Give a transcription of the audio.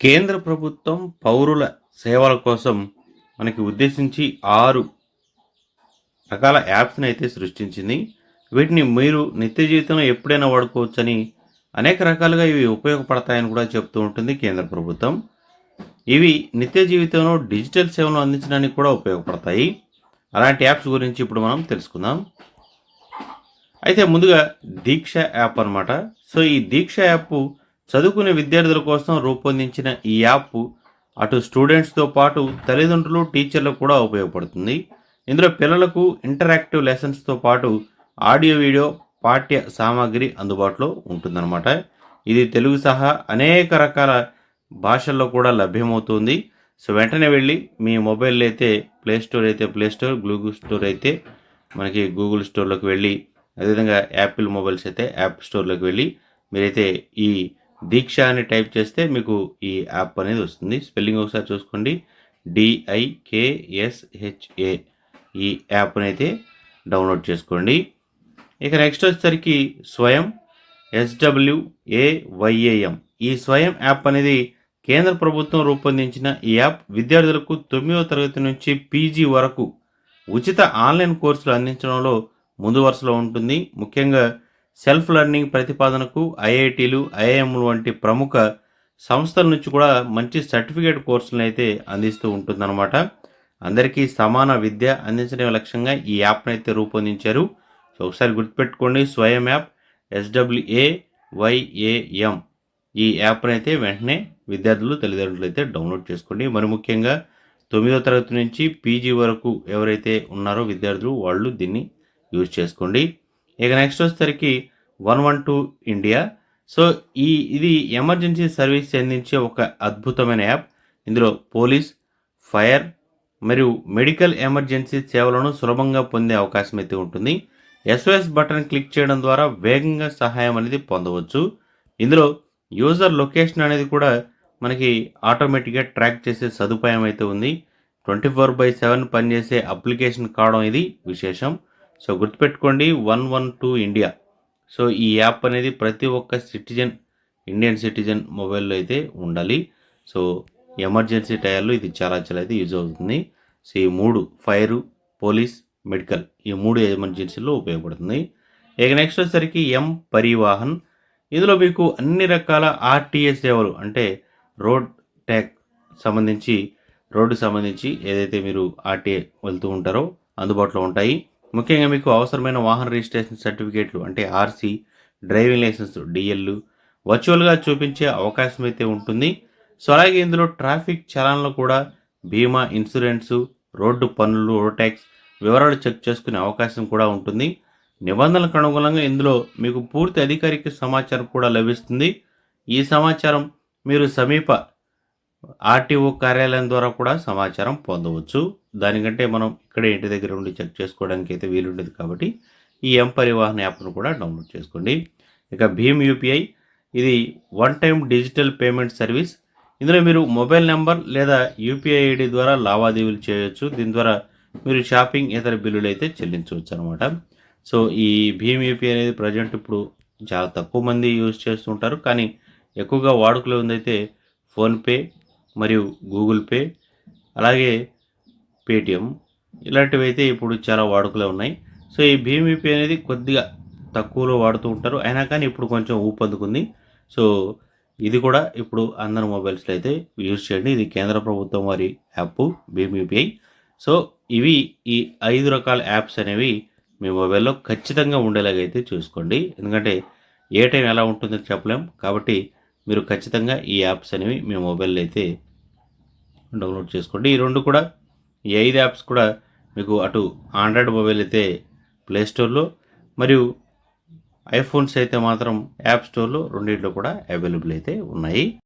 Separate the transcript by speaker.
Speaker 1: కేంద్ర ప్రభుత్వం పౌరుల సేవల కోసం మనకి ఉద్దేశించి ఆరు రకాల యాప్స్ని అయితే సృష్టించింది. వీటిని మీరు నిత్య జీవితంలో ఎప్పుడైనా వాడుకోవచ్చని అనేక రకాలుగా ఇవి ఉపయోగపడతాయని కూడా చెప్తూ ఉంటుంది కేంద్ర ప్రభుత్వం. ఇవి నిత్య జీవితంలో డిజిటల్ సేవలు అందించడానికి కూడా ఉపయోగపడతాయి. అలాంటి యాప్స్ గురించి ఇప్పుడు మనం తెలుసుకుందాం. అయితే ముందుగా దీక్ష యాప్ అనమాట సో ఈ దీక్ష యాప్ చదువుకునే విద్యార్థుల కోసం రూపొందించిన ఈ యాప్ అటు స్టూడెంట్స్తో పాటు తల్లిదండ్రులు టీచర్లకు కూడా ఉపయోగపడుతుంది. ఇందులో పిల్లలకు ఇంటరాక్టివ్ లెసన్స్తో పాటు ఆడియో వీడియో పాఠ్య సామాగ్రి అందుబాటులో ఉంటుందన్నమాట. ఇది తెలుగు సహా అనేక రకాల భాషల్లో కూడా లభ్యమవుతుంది. సో వెంటనే వెళ్ళి మీ మొబైల్ అయితే ప్లే స్టోర్ అయితే ప్లే స్టోర్ గూగుల్ స్టోర్ అయితే మనకి గూగుల్ స్టోర్లోకి వెళ్ళి అదేవిధంగా యాపిల్ మొబైల్స్ అయితే యాప్ స్టోర్లోకి వెళ్ళి మీరైతే ఈ దీక్ష అని టైప్ చేస్తే మీకు ఈ యాప్ అనేది వస్తుంది. స్పెల్లింగ్ ఒకసారి చూసుకోండి. డిఐకేఎస్హెచ్ఏ ఈ యాప్ని అయితే డౌన్లోడ్ చేసుకోండి. ఇక నెక్స్ట్ వచ్చేసరికి స్వయం ఎస్డబ్ల్యూఏవైఏఎం ఈ స్వయం యాప్ అనేది కేంద్ర ప్రభుత్వం రూపొందించిన ఈ యాప్ విద్యార్థులకు తొమ్మిదవ తరగతి నుంచి పీజీ వరకు ఉచిత ఆన్లైన్ కోర్సులు అందించడంలో ముందు వరుసలో ఉంటుంది. ముఖ్యంగా సెల్ఫ్ లెర్నింగ్ ప్రతిపాదనకు ఐఐటీలు ఐఐఎంలు వంటి ప్రముఖ సంస్థల నుంచి కూడా మంచి సర్టిఫికేట్ కోర్సులను అయితే అందిస్తూ ఉంటుందన్నమాట. అందరికీ సమాన విద్య అందించడం లక్ష్యంగా ఈ యాప్ను అయితే రూపొందించారు. సో ఒకసారి గుర్తుపెట్టుకోండి స్వయం యాప్ ఎస్డబ్ల్యూఏ వైఏఎం ఈ యాప్ను అయితే వెంటనే విద్యార్థులు తల్లిదండ్రులు అయితే డౌన్లోడ్ చేసుకోండి. మరి ముఖ్యంగా తొమ్మిదో తరగతి నుంచి పీజీ వరకు ఎవరైతే ఉన్నారో విద్యార్థులు వాళ్ళు దీన్ని యూజ్ చేసుకోండి. ఇక నెక్స్ట్ వచ్చేసరికి one one two India. So ఈ ఇది ఎమర్జెన్సీ సర్వీస్ అందించే ఒక అద్భుతమైన యాప్. ఇందులో పోలీస్ ఫైర్ మరియు మెడికల్ ఎమర్జెన్సీ సేవలను సులభంగా పొందే అవకాశం అయితే ఉంటుంది. ఎస్ఓఎస్ బటన్ క్లిక్ చేయడం ద్వారా వేగంగా సహాయం అనేది పొందవచ్చు. ఇందులో యూజర్ లొకేషన్ అనేది కూడా మనకి ఆటోమేటిక్గా ట్రాక్ చేసే సదుపాయం అయితే ఉంది. ట్వంటీ ఫోర్ బై సెవెన్ పనిచేసే అప్లికేషన్ కావడం ఇది విశేషం. సో గుర్తుపెట్టుకోండి one one two India. So ఈ యాప్ అనేది ప్రతి ఒక్క సిటిజన్ ఇండియన్ సిటిజన్ మొబైల్లో అయితే ఉండాలి. సో ఎమర్జెన్సీ టైర్లో ఇది చాలా చాలా అయితే యూజ్ అవుతుంది. సో ఈ మూడు ఫైరు పోలీస్ మెడికల్ ఈ మూడు ఎమర్జెన్సీలో ఉపయోగపడుతుంది. ఇక నెక్స్ట్ వచ్చేసరికి ఎం పరివాహన్. ఇందులో మీకు అన్ని రకాల ఆర్టీఎస్ సేవలు అంటే రోడ్ ట్యాక్ సంబంధించి రోడ్డు సంబంధించి ఏదైతే మీరు ఆర్టీఏ వెళ్తూ ఉంటారో అందుబాటులో ఉంటాయి. ముఖ్యంగా మీకు అవసరమైన వాహన రిజిస్ట్రేషన్ సర్టిఫికేట్లు అంటే ఆర్సీ డ్రైవింగ్ లైసెన్స్ డిఎల్లు వర్చువల్గా చూపించే అవకాశం అయితే ఉంటుంది. సో అలాగే ఇందులో ట్రాఫిక్ చలాన్లు కూడా బీమా ఇన్సూరెన్సు రోడ్డు పన్నులు రోడ్ ట్యాక్స్ వివరాలు చెక్ చేసుకునే అవకాశం కూడా ఉంటుంది. నిబంధనలకు అనుగుణంగా ఇందులో మీకు పూర్తి అధికారిక సమాచారం కూడా లభిస్తుంది. ఈ సమాచారం మీరు సమీప ఆర్టీఓ కార్యాలయం ద్వారా కూడా సమాచారం పొందవచ్చు. దానికంటే మనం ఇక్కడే ఇంటి దగ్గర ఉండి చెక్ చేసుకోవడానికి అయితే వీలుండేది కాబట్టి ఈ ఎం పరివాహన్ యాప్ను కూడా డౌన్లోడ్ చేసుకోండి. ఇక భీమ్ యూపీఐ ఇది one time digital payment service. ఇందులో మీరు మొబైల్ నెంబర్ లేదా యూపీఐ ఐడి ద్వారా లావాదేవీలు చేయవచ్చు దీని ద్వారా మీరు షాపింగ్ ఇతర బిల్లులు అయితే చెల్లించవచ్చు అనమాట సో ఈ భీమ్ యూపీఐ అనేది ప్రజెంట్ ఇప్పుడు చాలా తక్కువ మంది యూజ్ చేస్తుంటారు. కానీ ఎక్కువగా వాడుకలో ఉందైతే ఫోన్పే మరియు గూగుల్ పే అలాగే పేటిఎం ఇలాంటివి అయితే ఇప్పుడు చాలా వాడుకలో ఉన్నాయి. సో ఈ భీమ్ యూపీఐ అనేది కొద్దిగా తక్కువలో వాడుతూ ఉంటారు. అయినా కానీ ఇప్పుడు కొంచెం ఊపందుకుంది సో ఇది కూడా ఇప్పుడు అందరి మొబైల్స్లో అయితే యూజ్ చేయండి. ఇది కేంద్ర ప్రభుత్వం వారి యాప్ భీమ్ యూపీఐ సో ఇవి ఈ ఐదు రకాల యాప్స్ అనేవి మీ మొబైల్లో ఖచ్చితంగా ఉండేలాగైతే చూసుకోండి. ఎందుకంటే ఏ టైం ఎలా ఉంటుందో చెప్పలేం. కాబట్టి మీరు ఖచ్చితంగా ఈ యాప్స్ అనేవి మీ మొబైల్లో అయితే డౌన్లోడ్ చేసుకోండి. ఈ రెండు కూడా ఈ ఐదు యాప్స్ కూడా మీకు అటు ఆండ్రాయిడ్ మొబైల్ అయితే ప్లే స్టోర్లో మరియు ఐఫోన్స్ అయితే మాత్రం యాప్ స్టోర్లో రెండింటిలో కూడా అవైలబుల్ అయితే ఉన్నాయి.